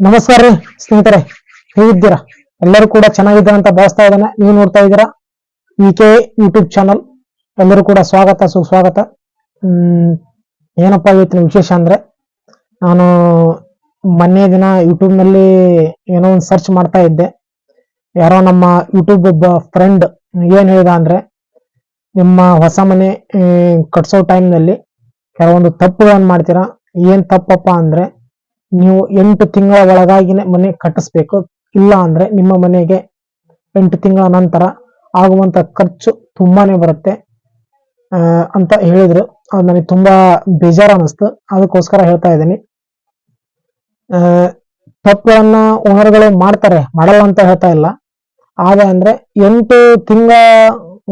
ನಮಸ್ಕಾರ ರೀ, ಸ್ನೇಹಿತರೆ. ಹೇಗಿದ್ದೀರಾ? ಎಲ್ಲರೂ ಕೂಡ ಚೆನ್ನಾಗಿದ್ದಾರೆ ಅಂತ ಭಾವಿಸ್ತಾ ಇದ್ದಾನೆ. ನೀವು ನೋಡ್ತಾ ಇದ್ದೀರಾ ವಿ ಕೆ ಯೂಟ್ಯೂಬ್ ಚಾನಲ್ ಎಲ್ಲರೂ ಕೂಡ ಸ್ವಾಗತ, ಸುಸ್ವಾಗತ. ಹ್ಮ್, ಏನಪ್ಪಾ ಇವತ್ತಿನ ವಿಶೇಷ ಅಂದ್ರೆ, ನಾನು ಮೊನ್ನೆ ದಿನ ಯೂಟ್ಯೂಬ್ನಲ್ಲಿ ಏನೋ ಒಂದು ಸರ್ಚ್ ಮಾಡ್ತಾ ಇದ್ದೆ. ಯಾರೋ ನಮ್ಮ ಯೂಟ್ಯೂಬ್ ಒಬ್ಬ ಫ್ರೆಂಡ್ ಏನ್ ಹೇಳಿದ ಅಂದ್ರೆ, ನಿಮ್ಮ ಹೊಸ ಮನೆ ಕಟ್ಸೋ ಟೈಮ್ನಲ್ಲಿ ಕೆಲವೊಂದು ತಪ್ಪುಗಳನ್ನು ಮಾಡ್ತೀರಾ. ಏನ್ ತಪ್ಪಪ್ಪ ಅಂದ್ರೆ ನೀವು ಎಂಟು ತಿಂಗಳ ಒಳಗಾಗಿನೇ ಮನೆ ಕಟ್ಟಿಸ್ಬೇಕು. ಇಲ್ಲ ಅಂದ್ರೆ ನಿಮ್ಮ ಮನೆಗೆ ಎಂಟು ತಿಂಗಳ ನಂತರ ಆಗುವಂತ ಖರ್ಚು ತುಂಬಾನೇ ಬರುತ್ತೆ. ಅಂತ ಹೇಳಿದ್ರು. ಅದು ನನಗೆ ತುಂಬಾ ಬೇಜಾರು ಅನಿಸ್ತು ಅದಕ್ಕೋಸ್ಕರ ಹೇಳ್ತಾ ಇದ್ದೀನಿ. ತಪ್ಪುಗಳನ್ನ ಓನರ್ಗಳು ಮಾಡ್ತಾರೆ. ಮಾಡಲ್ಲ ಅಂತ ಹೇಳ್ತಾ ಇಲ್ಲ. ಆದ ಅಂದ್ರೆ ಎಂಟು ತಿಂಗಳ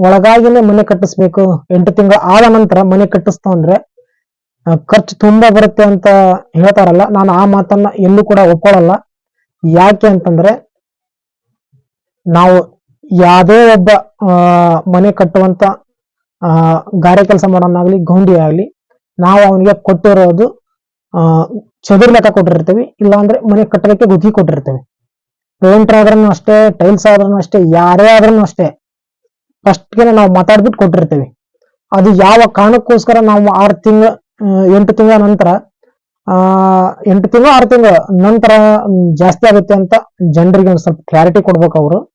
ಒಳಗಾಗಿನೇ ಮನೆ ಕಟ್ಟಿಸ್ಬೇಕು. ಎಂಟು ತಿಂಗಳ ಆದ ನಂತರ ಮನೆ ಕಟ್ಟಿಸ್ತು ಅಂದ್ರೆ ಖರ್ಚು ತುಂಬಾ ಬರುತ್ತೆ ಅಂತ ಹೇಳ್ತಾರಲ್ಲ, ನಾನು ಆ ಮಾತನ್ನ ಎಲ್ಲೂ ಕೂಡ ಒಪ್ಕೊಳ್ಳಲ್ಲ ಯಾಕೆ ಅಂತಂದ್ರೆ, ನಾವು ಯಾವುದೇ ಒಬ್ಬ ಮನೆ ಕಟ್ಟುವಂತ ಗಾರೆ ಕೆಲಸ ಮಾಡೋನಾಗ್ಲಿ ಗೌಂಡಿ ಆಗ್ಲಿ, ನಾವು ಅವನಿಗೆ ಕೊಟ್ಟಿರೋದು ಚದುರ್ ಲೆಕ್ಕ ಕೊಟ್ಟಿರ್ತೀವಿ, ಇಲ್ಲಾಂದ್ರೆ ಮನೆ ಕಟ್ಟಲಿಕ್ಕೆ ಗುತ್ತಿಗೆ ಕೊಟ್ಟಿರ್ತೀವಿ. ಪೇಂಟರ್ ಆದ್ರೂ ಅಷ್ಟೇ, ಟೈಲ್ಸ್ ಆದ್ರೂ ಅಷ್ಟೇ, ಯಾರೇ ಆದ್ರೂ ಅಷ್ಟೇ ಫಸ್ಟ್ಗೆ ನಾವು ಮಾತಾಡ್ಬಿಟ್ಟು ಕೊಟ್ಟಿರ್ತೀವಿ. ಅದು ಯಾವ ಕಾರಣಕ್ಕೋಸ್ಕರ ನಾವು ಆರು ತಿಂಗಳ ಎಂಟು ತಿಂಗಳ ನಂತರ, ಆ, ಎಂಟು ತಿಂಗಳು, ಆರು ತಿಂಗಳ ನಂತರ ಜಾಸ್ತಿ ಆಗುತ್ತೆ ಅಂತ ಜನರಿಗೆ ಒಂದು ಸ್ವಲ್ಪ ಕ್ಲಾರಿಟಿ ಕೊಡ್ಬೇಕು ಅವರು.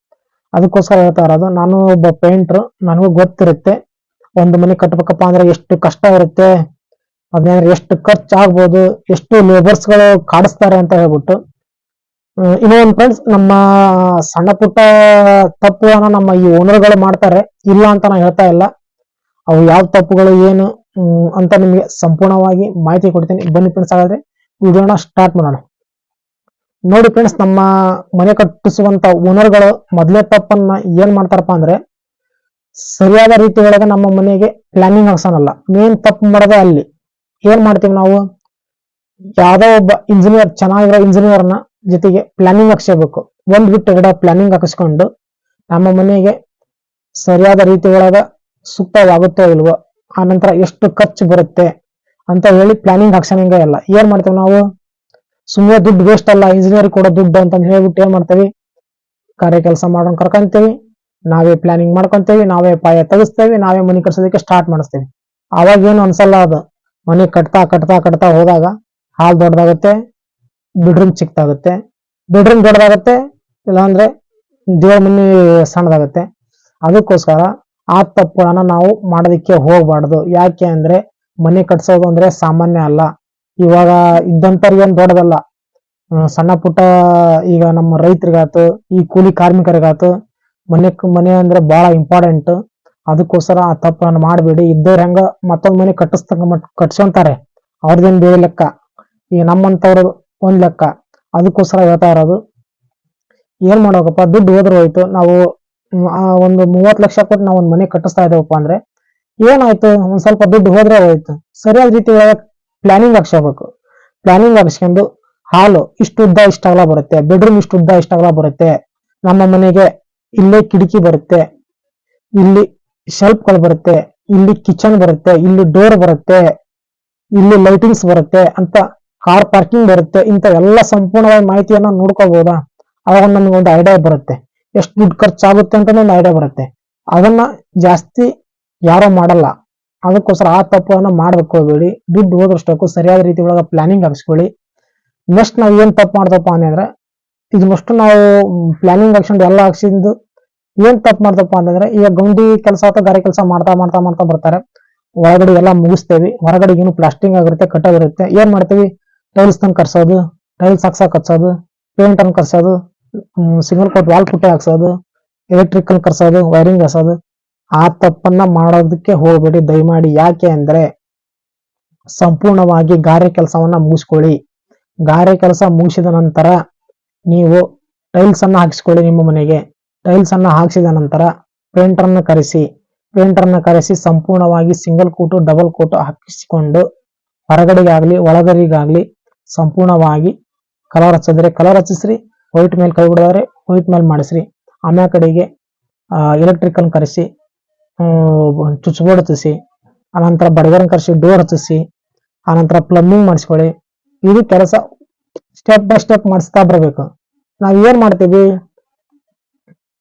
ಅದಕ್ಕೋಸ್ಕರ ಹೇಳ್ತಾ ಇರೋದು, ನಾನು ಒಬ್ಬ ಪೇಂಟ್ರ್ ನನಗೂ ಗೊತ್ತಿರುತ್ತೆ ಒಂದು ಮನೆ ಕಟ್ಬೇಕಪ್ಪ ಅಂದ್ರೆ ಎಷ್ಟು ಕಷ್ಟ ಇರುತ್ತೆ ಅದನ್ನ ಎಷ್ಟು ಖರ್ಚು ಆಗ್ಬೋದು ಎಷ್ಟು ಲೇಬರ್ಸ್ಗಳು ಕಾಡಿಸ್ತಾರೆ ಅಂತ ಹೇಳ್ಬಿಟ್ಟು ಇನ್ನೊಂದು ಫ್ರೆಂಡ್ಸ್ ನಮ್ಮ ಸಣ್ಣ ಪುಟ್ಟ ತಪ್ಪುಗಳನ್ನ ನಮ್ಮ ಈ ಓನರ್ಗಳು ಮಾಡ್ತಾರೆ, ಇಲ್ಲ ಅಂತ ನಾನು ಹೇಳ್ತಾ ಇಲ್ಲ. ಅವು ಯಾವ ತಪ್ಪುಗಳು, ಏನು ಅಂತ ನಿಮಗೆ ಸಂಪೂರ್ಣವಾಗಿ ಮಾಹಿತಿ ಕೊಡ್ತೀನಿ. ಬನ್ನಿ ಫ್ರೆಂಡ್ಸ್ ಹಾಗಾದ್ರೆ ವಿಡಿಯೋನ ಸ್ಟಾರ್ಟ್ ಮಾಡೋಣ. ನೋಡಿ ಫ್ರೆಂಡ್ಸ್ ನಮ್ಮ ಮನೆ ಕಟ್ಟಿಸುವಂತ ಓನರ್ಗಳು ಮೊದಲೇ ತಪ್ಪನ್ನ ಏನ್ ಮಾಡ್ತಾರಪ್ಪ ಅಂದ್ರೆ ಸರಿಯಾದ ರೀತಿ ಒಳಗೆ ನಮ್ಮ ಮನೆಗೆ ಪ್ಲಾನಿಂಗ್ ಹಾಕ್ಸೋನಲ್ಲ. ಮೇನ್ ತಪ್ಪು ಮಾಡೋದೇ ಅಲ್ಲಿ. ಏನ್ ಮಾಡ್ತೀವಿ ನಾವು? ಯಾವ್ದೋ ಒಬ್ಬ ಇಂಜಿನಿಯರ್ ಚೆನ್ನಾಗಿರೋ ಇಂಜಿನಿಯರ್ನ ಜೊತೆಗೆ ಪ್ಲಾನಿಂಗ್ ಹಾಕ್ಸಬೇಕು ಒಂದ್ ಬಿಟ್ಟು ಗಿಡ ಪ್ಲಾನಿಂಗ್ ಹಾಕಿಸ್ಕೊಂಡು ನಮ್ಮ ಮನೆಗೆ ಸರಿಯಾದ ರೀತಿ ಒಳಗ ಸೂಕ್ತವಾಗುತ್ತೋ ಇಲ್ವೋ ಆ ನಂತರ ಎಷ್ಟು ಖರ್ಚು ಬರುತ್ತೆ ಅಂತ ಹೇಳಿ ಪ್ಲಾನಿಂಗ್ ಹಾಕ್ಸೋಂಗೆ ಇಲ್ಲ ಏನ್ ಮಾಡ್ತೇವೆ ನಾವು? ಸುಮ್ಮನೆ ದುಡ್ಡು ವೇಸ್ಟ್ ಅಲ್ಲ ಇಂಜಿನಿಯರ್ ಕೊಡೋ ದುಡ್ಡು ಅಂತ ಹೇಳ್ಬಿಟ್ಟು ಏನ್ ಮಾಡ್ತೀವಿ? ಕಾರ್ಯ ಕೆಲಸ ಮಾಡೋಣ ಕರ್ಕೊಂತೀವಿ. ನಾವೇ ಪ್ಲಾನಿಂಗ್ ಮಾಡ್ಕೊಂತೀವಿ, ನಾವೇ ಪಾಯ ತೆಗಿಸ್ತೇವೆ, ನಾವೇ ಮನೆ ಕಟ್ಸೋದಕ್ಕೆ ಸ್ಟಾರ್ಟ್ ಮಾಡಿಸ್ತೇವೆ. ಅವಾಗ ಏನು ಅನ್ಸಲ್ಲ ಅದು. ಮನೆ ಕಟ್ತಾ ಕಟ್ತಾ ಕಟ್ತಾ ಹೋದಾಗ ಹಾಲ್ ದೊಡ್ಡದಾಗುತ್ತೆ ಬೆಡ್ರೂಮ್ ಚಿಕ್ಕದಾಗುತ್ತೆ. ಬೆಡ್ರೂಮ್ ದೊಡ್ಡದಾಗುತ್ತೆ, ಇಲ್ಲಾಂದ್ರೆ ದೇವ್ರ ಮನೆ ಸಣ್ಣದಾಗುತ್ತೆ. ಅದಕ್ಕೋಸ್ಕರ ಆ ತಪ್ಪುಗಳನ್ನ ನಾವು ಮಾಡೋದಕ್ಕೆ ಹೋಗ್ಬಾರ್ದು. ಯಾಕೆ ಅಂದ್ರೆ ಮನೆ ಕಟ್ಸೋದು ಅಂದ್ರೆ ಸಾಮಾನ್ಯ ಅಲ್ಲ. ಇವಾಗ ಇದ್ದಂಥವ್ರಿಗೇನು ದೊಡ್ಡದಲ್ಲ. ಸಣ್ಣ ಪುಟ್ಟ ಈಗ ನಮ್ಮ ರೈತರಿಗಾಯ್ತು ಈ ಕೂಲಿ ಕಾರ್ಮಿಕರಿಗಾಯ್ತು ಮನೆ ಮನೆ ಅಂದ್ರೆ ಬಹಳ ಇಂಪಾರ್ಟೆಂಟ್ ಅದಕ್ಕೋಸ್ಕರ ಆ ತಪ್ಪನ್ನು ಮಾಡಬೇಡಿ. ಇದ್ದವ್ರು ಹೆಂಗ ಮತ್ತೊಂದು ಮನೆ ಕಟ್ಟಿಸ್ತಕ್ಕ ಮಟ್ ಕಟ್ಸ್ಕೊಂತಾರೆ. ಅವ್ರದ್ದೇನ್ ಬೇರೆ ಲೆಕ್ಕ. ಈಗ ನಮ್ಮಂತವ್ರು ಒಂದ್ ಲೆಕ್ಕ. ಅದಕ್ಕೋಸ್ಕರ ಹೇಳ್ತಾ ಇರೋದು, ಏನ್ ಮಾಡೋಕಪ್ಪ ದುಡ್ಡು ಹೋದ್ರೆ ಹೋಯ್ತು. ನಾವು ಆ ಒಂದು ಮೂವತ್ತು ಲಕ್ಷ ಕೊಟ್ಟು ನಾವು ಒಂದು ಮನೆ ಕಟ್ಟಿಸ್ತಾ ಇದ್ದೇವಪ್ಪ ಅಂದ್ರೆ ಏನಾಯ್ತು? ಒಂದ್ ಸ್ವಲ್ಪ ದುಡ್ಡು ಹೋದ್ರೆ ಹೋಯ್ತು. ಸರಿಯಾದ ರೀತಿ ಪ್ಲಾನಿಂಗ್ ಹಾಕ್ಸ್ಕೋಬೇಕು ಪ್ಲಾನಿಂಗ್ ಹಾಕ್ಸ್ಕೊಂಡು ಹಾಲು ಇಷ್ಟು ಉದ್ದ ಇಷ್ಟ ಅಗಲ ಬರುತ್ತೆ. ಬೆಡ್ರೂಮ್ ಇಷ್ಟು ಉದ್ದ ಇಷ್ಟ ಅಗಲ ಬರುತ್ತೆ. ನಮ್ಮ ಮನೆಗೆ ಇಲ್ಲೇ ಕಿಟಕಿ ಬರುತ್ತೆ. ಇಲ್ಲಿ ಶೆಲ್ಫ್ಗಳು ಬರುತ್ತೆ. ಇಲ್ಲಿ ಕಿಚನ್ ಬರುತ್ತೆ. ಇಲ್ಲಿ ಡೋರ್ ಬರುತ್ತೆ. ಇಲ್ಲಿ ಲೈಟಿಂಗ್ಸ್ ಬರುತ್ತೆ. ಅಂತ ಕಾರ್ ಪಾರ್ಕಿಂಗ್ ಬರುತ್ತೆ. ಇಂತ ಎಲ್ಲ ಸಂಪೂರ್ಣವಾದ ಮಾಹಿತಿಯನ್ನ ನೋಡ್ಕೋಬಹುದಾ ಅವಾಗ ನಮ್ಗೆ ಒಂದು ಐಡಿಯಾ ಬರುತ್ತೆ. ಎಷ್ಟು ದುಡ್ಡು ಖರ್ಚಾಗುತ್ತೆ ಅಂತ ಒಂದು ಐಡಿಯಾ ಬರುತ್ತೆ. ಅದನ್ನ ಜಾಸ್ತಿ ಯಾರೋ ಮಾಡಲ್ಲ. ಅದಕ್ಕೋಸ್ಕರ ಆ ತಪ್ಪನ್ನ ಮಾಡ್ಬೇಕು ಹೋಗ್ಬೇಡಿ. ದುಡ್ಡು ಹೋದಷ್ಟಕ್ಕೂ ಸರಿಯಾದ ರೀತಿ ಒಳಗೆ ಪ್ಲಾನಿಂಗ್ ಹಾಕ್ಸ್ಕೊಳ್ಳಿ. ನೆಕ್ಸ್ಟ್ ನಾವು ಏನು ತಪ್ಪು ಮಾಡ್ದಪ್ಪ ಅಂದ್ರೆ ಇದನ್ನಷ್ಟು ನಾವು ಪ್ಲಾನಿಂಗ್ ಹಾಕ್ಸ್ಕೊಂಡು ಎಲ್ಲ ಹಾಕ್ಸಿದ್ದು ಏನ್ ತಪ್ಪು ಮಾಡ್ದಪ್ಪ ಅಂತಂದ್ರೆ, ಈಗ ಗೌಂಡಿ ಕೆಲಸ ಅಥವಾ ಗಾರೆ ಕೆಲಸ ಮಾಡ್ತಾ ಮಾಡ್ತಾ ಮಾಡ್ತಾ ಬರ್ತಾರೆ. ಒಳಗಡೆ ಎಲ್ಲ ಮುಗಿಸ್ತೇವಿ. ಹೊರಗಡೆ ಏನು ಪ್ಲಾಸ್ಟಿಂಗ್ ಆಗಿರುತ್ತೆ, ಕಟ್ಟೋದಿರುತ್ತೆ. ಏನ್ ಮಾಡ್ತೀವಿ? ಟೈಲ್ಸ್ ತಂದು ಕರ್ಸೋದು ಟೈಲ್ಸ್ ಹಾಕ್ಸಕ್ ಹಚ್ಚೋದು ಪೇಂಟ್ ಅನ್ನು ಕರ್ಸೋದು ಸಿಂಗಲ್ ಕೋಟ್ ವಾಲ್ ಪುಟ್ಟೆ ಹಾಕ್ಸೋದು ಎಲೆಕ್ಟ್ರಿಕಲ್ ಕರ್ಸೋದು ವೈರಿಂಗ್ ಹಾಕ್ಸೋದು. ಆ ತಪ್ಪನ್ನ ಮಾಡೋದಕ್ಕೆ ಹೋಗ್ಬೇಡಿ. ದಯಮಾಡಿ ಯಾಕೆ ಅಂದ್ರೆ ಸಂಪೂರ್ಣವಾಗಿ ಗಾರೆ ಕೆಲಸವನ್ನ ಮುಗಿಸ್ಕೊಳ್ಳಿ. ಗಾರೆ ಕೆಲಸ ಮುಗಿಸಿದ ನಂತರ ನೀವು ಟೈಲ್ಸ್ ಅನ್ನ ಹಾಕಿಸ್ಕೊಳ್ಳಿ ನಿಮ್ಮ ಮನೆಗೆ. ಟೈಲ್ಸ್ ಅನ್ನ ಹಾಕಿಸಿದ ನಂತರ ಪೇಂಟರ್ ಅನ್ನ ಕರೆಸಿ. ಪೇಂಟರ್ ಅನ್ನ ಕರೆಸಿ ಸಂಪೂರ್ಣವಾಗಿ ಸಿಂಗಲ್ ಕೋಟು ಡಬಲ್ ಕೋಟು ಹಾಕಿಸಿಕೊಂಡು ಹೊರಗಡೆಗಾಗ್ಲಿ ಒಳಗರಿಗಾಗ್ಲಿ ಸಂಪೂರ್ಣವಾಗಿ ಕಲರ್ ಹಚ್ಚಿದ್ರೆ ಕಲರ್ ಹಚ್ಚಿಸ್ರಿ. ವೈಟ್ ಮೇಲೆ ಕೈ ಬಿಡೋದ್ರೆ ವೈಟ್ ಮೇಲೆ ಮಾಡಿಸ್ರಿ. ಆಮ್ಯಾ ಕಡೆಗೆ ಎಲೆಕ್ಟ್ರಿಕಲ್ ಕರೆಸಿ ಸ್ವಿಚ್ ಬೋರ್ಡ್ ಹಚ್ಚಿಸಿ, ಆನಂತರ ಬಡಗರನ್ ಕರೆಸಿ ಡೋರ್ ಹಚ್ಚಿಸಿ, ಆನಂತರ ಪ್ಲಂಬಿಂಗ್ ಮಾಡಿಸ್ಕೊಳ್ಳಿ. ಇದು ಕೆಲಸ ಸ್ಟೆಪ್ ಬೈ ಸ್ಟೆಪ್ ಮಾಡಿಸ್ತಾ ಬರಬೇಕು. ನಾವು ಏನು ಮಾಡ್ತೀವಿ?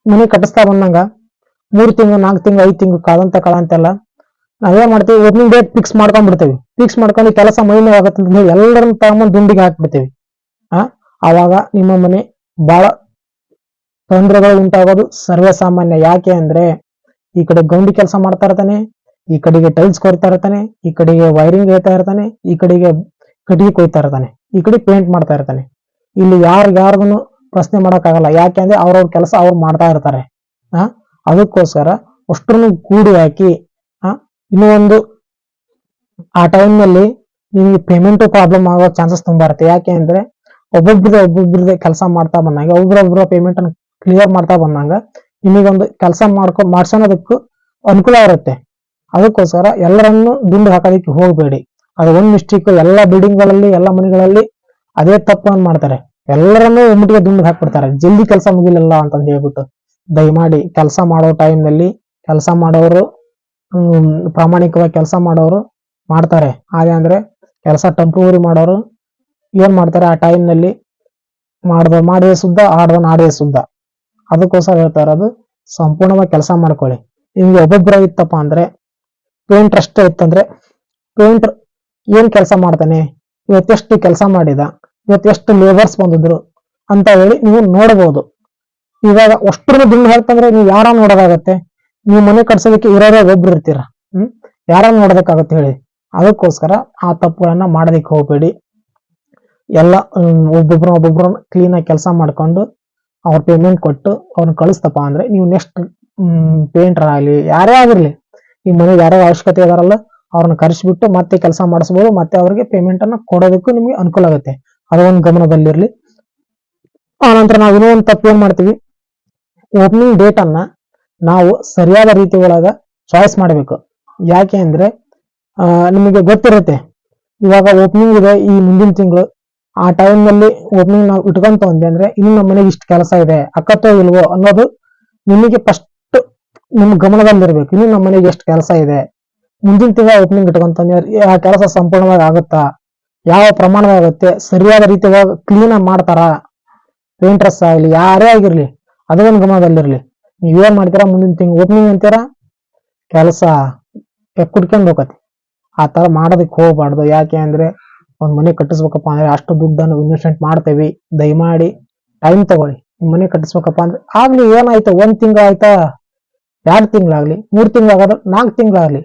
ಮನೆ ಕಟ್ಟಿಸ್ತಾ ಬಂದಂಗ, ಮೂರು ತಿಂಗಳು, ನಾಲ್ಕು ತಿಂಗಳು, ಐದು ತಿಂಗಳು ಕಾಲಂತ ಕಾಲ ಅಂತೆಲ್ಲ ನಾವೇನ್ ಮಾಡ್ತೀವಿ? ಓಪನಿಂಗ್ ಡೇಟ್ ಫಿಕ್ಸ್ ಮಾಡ್ಕೊಂಡ್ಬಿಡ್ತೀವಿ. ಫಿಕ್ಸ್ ಮಾಡ್ಕೊಂಡು ಕೆಲಸ ಮೈನೂ ಆಗುತ್ತೆ ಅಂತ ಹೇಳಿ ಎಲ್ಲರನ್ನ ತಗೊಂಬಂದು ದುಂಡಿಗೆ ಹಾಕ್ಬಿಡ್ತೀವಿ. ಆ ಅವಾಗ ನಿಮ್ಮ ಮನೆ ಬಹಳ ತೊಂದರೆಗಳು ಉಂಟಾಗೋದು ಸರ್ವೇ ಸಾಮಾನ್ಯ ಯಾಕೆ ಅಂದ್ರೆ ಈ ಕಡೆ ಗೌಂಡಿ ಕೆಲಸ ಮಾಡ್ತಾ ಇರ್ತಾನೆ, ಈ ಕಡೆಗೆ ಟೈಲ್ಸ್ ಕೊಡ್ತಾ ಇರ್ತಾನೆ, ಈ ಕಡೆಗೆ ವೈರಿಂಗ್ ಹೇಳ್ತಾ ಇರ್ತಾನೆ, ಈ ಕಡೆಗೆ ಕಟ್ಟಿಗೆ ಕೊಯ್ತಾ ಇರ್ತಾನೆ, ಈ ಕಡೆ ಪೇಂಟ್ ಮಾಡ್ತಾ ಇರ್ತಾನೆ. ಇಲ್ಲಿ ಯಾರು ಯಾರಿಗೂ ಪ್ರಶ್ನೆ ಮಾಡೋಕ್ಕಾಗಲ್ಲ. ಯಾಕೆ ಅಂದ್ರೆ ಅವ್ರವ್ರ ಕೆಲಸ ಅವ್ರು ಮಾಡ್ತಾ ಇರ್ತಾರೆ. ಆ, ಅದಕ್ಕೋಸ್ಕರ ಅಷ್ಟನ್ನು ಕೂಡಿ ಹಾಕಿ, ಆ, ಇನ್ನೂ ಒಂದು ಆ ಟೈಮ್ನಲ್ಲಿ ನಿಮಗೆ ಪೇಮೆಂಟ್ ಪ್ರಾಬ್ಲಮ್ ಆಗೋ ಚಾನ್ಸಸ್ ತುಂಬಾ ಇರುತ್ತೆ. ಯಾಕೆ ಅಂದ್ರೆ ಒಬ್ಬೊಬ್ರದೇ ಒಬ್ಬೊಬ್ರದೇ ಕೆಲಸ ಮಾಡ್ತಾ ಬಂದಾಗ ಒಬ್ಬರೊಬ್ಬರ ಪೇಮೆಂಟ್ ಅನ್ನು ಕ್ಲಿಯರ್ ಮಾಡ್ತಾ ಬಂದಂಗ, ನಿಮಗೊಂದು ಕೆಲಸ ಮಾಡ್ಕೊ ಮಾಡ್ಸೋದಕ್ಕೂ ಅನುಕೂಲ ಇರುತ್ತೆ. ಅದಕ್ಕೋಸ್ಕರ ಎಲ್ಲರನ್ನು ದುಂಡು ಹಾಕೋದಕ್ಕೆ ಹೋಗಬೇಡಿ. ಅದು ಒಂದು ಮಿಸ್ಟೇಕ್, ಎಲ್ಲ ಬಿಲ್ಡಿಂಗ್ಗಳಲ್ಲಿ ಎಲ್ಲ ಮನೆಗಳಲ್ಲಿ ಅದೇ ತಪ್ಪನ್ನು ಮಾಡ್ತಾರೆ. ಎಲ್ಲರನ್ನೂ ಒಮ್ಮಟಿಗೆ ದುಂಡು ಹಾಕ್ಬಿಡ್ತಾರೆ. ಜಲ್ದಿ ಕೆಲಸ ಮುಗಿಲಿಲ್ಲ ಅಂತಂದು ಹೇಳ್ಬಿಟ್ಟು ದಯಮಾಡಿ ಕೆಲಸ ಮಾಡೋ ಟೈಮ್ನಲ್ಲಿ ಕೆಲಸ ಮಾಡೋರು ಪ್ರಾಮಾಣಿಕವಾಗಿ ಕೆಲಸ ಮಾಡೋರು ಮಾಡ್ತಾರೆ. ಹಾಗೆ ಅಂದ್ರೆ ಕೆಲಸ ಟೆಂಪ್ರವರಿ ಮಾಡೋರು ಏನ್ ಮಾಡ್ತಾರೆ? ಆ ಟೈಮ್ನಲ್ಲಿ ನಲ್ಲಿ ಮಾಡ್ದ ಮಾಡಿದ ಸುದ್ದ, ಆಡ್ದ ಆಡಿದ ಸುದ್ದ. ಅದಕ್ಕೋಸ್ಕರ ಹೇಳ್ತಾ ಇರೋದು ಸಂಪೂರ್ಣವಾಗಿ ಕೆಲಸ ಮಾಡ್ಕೊಳ್ಳಿ. ನಿಮ್ಗೆ ಒಬ್ಬೊಬ್ಬರ ಇತ್ತಪ್ಪ ಅಂದ್ರೆ ಪೇಂಟ್ರ್ ಅಷ್ಟೇ ಇತ್ತಂದ್ರೆ ಪೇಂಟ್ರ್ ಏನ್ ಕೆಲಸ ಮಾಡ್ತಾನೆ? ಇವತ್ತೆಷ್ಟು ಕೆಲಸ ಮಾಡಿದ? ಇವತ್ತೆಷ್ಟು ಲೇಬರ್ಸ್ ಬಂದಿದ್ರು? ಅಂತ ಹೇಳಿ ನೀವು ನೋಡಬಹುದು ಇವಾಗ ಅಷ್ಟು ದುಡ್ಡು ಹೇಳ್ತಂದ್ರೆ ನೀವು ಯಾರ ನೋಡೋದಾಗತ್ತೆ? ನೀವು ಮನೆ ಕಟ್ಸೋದಕ್ಕೆ ಇರೋರೇ ಒಬ್ರು ಇರ್ತೀರ? ಹ್ಮ್? ಯಾರ ನೋಡೋದಕ್ಕಾಗತ್ತೆ ಹೇಳಿ. ಅದಕ್ಕೋಸ್ಕರ ಆ ತಪ್ಪುಗಳನ್ನ ಮಾಡೋದಕ್ಕೆ ಹೋಗ್ಬೇಡಿ. ಎಲ್ಲ ಒಬ್ಬೊಬ್ರು ಒಬ್ಬೊಬ್ರು ಕ್ಲೀನಾಗಿ ಕೆಲಸ ಮಾಡ್ಕೊಂಡು ಅವ್ರ ಪೇಮೆಂಟ್ ಕೊಟ್ಟು ಅವ್ರನ್ನ ಕಳಿಸ್ತಪ್ಪ ಅಂದ್ರೆ ನೀವು ನೆಕ್ಸ್ಟ್ ಪೇಂಟರ್ ಆಗಲಿ, ಯಾರೇ ಆಗಿರಲಿ, ಈ ಮನೆಗೆ ಯಾರೋ ಅವಶ್ಯಕತೆ ಇದಾರಲ್ಲ ಅವ್ರನ್ನ ಕರೆಸಿಬಿಟ್ಟು ಮತ್ತೆ ಕೆಲಸ ಮಾಡಿಸ್ಬೋದು, ಮತ್ತೆ ಅವ್ರಿಗೆ ಪೇಮೆಂಟ್ ಅನ್ನ ಕೊಡೋದಕ್ಕೂ ನಿಮಗೆ ಅನುಕೂಲ ಆಗುತ್ತೆ. ಅದೊಂದು ಗಮನದಲ್ಲಿರಲಿ. ಆ ನಂತರ ನಾವು ಇನ್ನೂ ಒಂದು ತಪ್ಪು ಏನ್ ಮಾಡ್ತೀವಿ? ಓಪನಿಂಗ್ ಡೇಟ್ ಅನ್ನ ನಾವು ಸರಿಯಾದ ರೀತಿ ಒಳಗ ಚಾಯ್ಸ್ ಮಾಡಬೇಕು. ಯಾಕೆ ಅಂದ್ರೆ ನಿಮಗೆ ಗೊತ್ತಿರುತ್ತೆ, ಇವಾಗ ಓಪನಿಂಗ್ ಇದೆ, ಈ ಮುಂದಿನ ತಿಂಗಳು ಆ ಟೈಮ್ನಲ್ಲಿ ಓಪನಿಂಗ್ ನಾವು ಇಟ್ಕೊಂತ ಒಂದೆ ಅಂದ್ರೆ ಇನ್ನು ನಮ್ಮ ಮನೆಗೆ ಇಷ್ಟು ಕೆಲಸ ಇದೆ, ಅಕ್ಕತ್ತೋ ಇಲ್ವೋ ಅನ್ನೋದು ನಿಮಗೆ ಫಸ್ಟ್ ನಿಮ್ ಗಮನದಲ್ಲಿರ್ಬೇಕು. ಇನ್ನು ನಮ್ಮ ಮನೆಗೆ ಎಷ್ಟು ಕೆಲಸ ಇದೆ, ಮುಂದಿನ ತಿಂಗಳ ಓಪನಿಂಗ್ ಇಟ್ಕೊಂತಂದ್ರೆ ಆ ಕೆಲಸ ಸಂಪೂರ್ಣವಾಗಿ ಆಗುತ್ತಾ, ಯಾವ ಪ್ರಮಾಣವಾಗುತ್ತೆ ಸರಿಯಾದ ರೀತಿಯಾಗಿ ಕ್ಲೀನ್ ಆಗಿ ಮಾಡ್ತಾರ ಪೇಂಟರ್ಸ್ ಆಗಲಿ, ಯಾರೇ ಆಗಿರ್ಲಿ ಅದೊಂದು ಗಮನದಲ್ಲಿರ್ಲಿ. ನೀವೇನ್ ಮಾಡ್ತೀರಾ, ಮುಂದಿನ ತಿಂಗಳು ಓಪನಿಂಗ್ ಅಂತೀರ, ಕೆಲಸ ಕುಡ್ಕೊಂಡ್ ಹೋಗತಿ ಆ ತರ ಮಾಡೋದಕ್ಕೆ ಹೋಗ್ಬಾರ್ದು. ಯಾಕೆ ಅಂದ್ರೆ ಒಂದ್ ಮನೆ ಕಟ್ಟಿಸ್ಬೇಕಪ್ಪ ಅಂದ್ರೆ ಅಷ್ಟು ದುಡ್ಡನ್ನು ಇನ್ವೆಸ್ಟ್ಮೆಂಟ್ ಮಾಡ್ತೇವೆ. ದಯಮಾಡಿ ಟೈಮ್ ತಗೊಳ್ಳಿ. ಮನೆ ಕಟ್ಟಿಸ್ಬೇಕಪ್ಪ ಅಂದ್ರೆ ಆಗ್ಲಿ ಏನಾಯ್ತು? ಒಂದ್ ತಿಂಗಳು ಆಯ್ತಾ? ಎರಡ್ ತಿಂಗಳಾಗ್ಲಿ ಮೂರ್ ತಿಂಗಳಾಗದ ನಾಲ್ಕು ತಿಂಗಳಾಗ್ಲಿ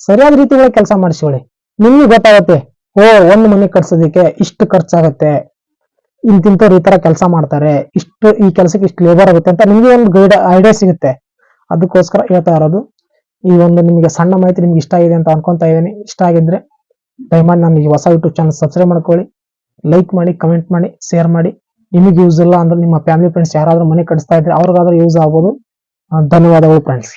ಸರಿಯಾದ ರೀತಿಗಳ ಕೆಲಸ ಮಾಡಿಸ್ಕೊಳ್ಳಿ. ನಿಮ್ಗೆ ಗೊತ್ತಾಗತ್ತೆ, ಓ, ಒಂದ್ ಮನೆ ಕಟ್ಸೋದಕ್ಕೆ ಇಷ್ಟು ಖರ್ಚಾಗತ್ತೆ. ಇಂತಿಂಥವ್ರು ಈ ತರ ಕೆಲಸ ಮಾಡ್ತಾರೆ. ಇಷ್ಟು, ಈ ಕೆಲಸಕ್ಕೆ ಇಷ್ಟು ಲೇಬರ್ ಆಗುತ್ತೆ ಅಂತ ನಿಮ್ಗೆ ಒಂದು ಗೈಡ್ ಐಡಿಯಾ ಸಿಗುತ್ತೆ. ಅದಕ್ಕೋಸ್ಕರ ಹೇಳ್ತಾ ಇರೋದು, ಈ ಒಂದು ನಿಮಗೆ ಸಣ್ಣ ಮಾಹಿತಿ ನಿಮ್ಗೆ ಇಷ್ಟ ಆಗಿದೆ ಅಂತ ಅನ್ಕೊಂತ ಇದ್ದೀನಿ. ಇಷ್ಟ ಆಗಿದ್ರೆ ದಯಮಾಡಿ ನಮ್ಮ ಈ ಹೊಸ ಯೂಟ್ಯೂಬ್ ಚಾನಲ್ ಸಬ್ಸ್ಕ್ರೈಬ್ ಮಾಡ್ಕೊಳ್ಳಿ ಲೈಕ್ ಮಾಡಿ ಕಮೆಂಟ್ ಮಾಡಿ ಶೇರ್ ಮಾಡಿ. ನಿಮಗೆ ಯೂಸ್ ಇಲ್ಲ ಅಂದ್ರೆ ನಿಮ್ಮ ಫ್ಯಾಮಿಲಿ ಫ್ರೆಂಡ್ಸ್ ಯಾರಾದರೂ ಮನೆ ಕಟ್ಟಿಸ್ತಾ ಇದ್ರೆ ಅವ್ರಿಗಾದ್ರೂ ಯೂಸ್ ಆಗ್ಬೋದು. ಧನ್ಯವಾದಗಳು ಫ್ರೆಂಡ್ಸ್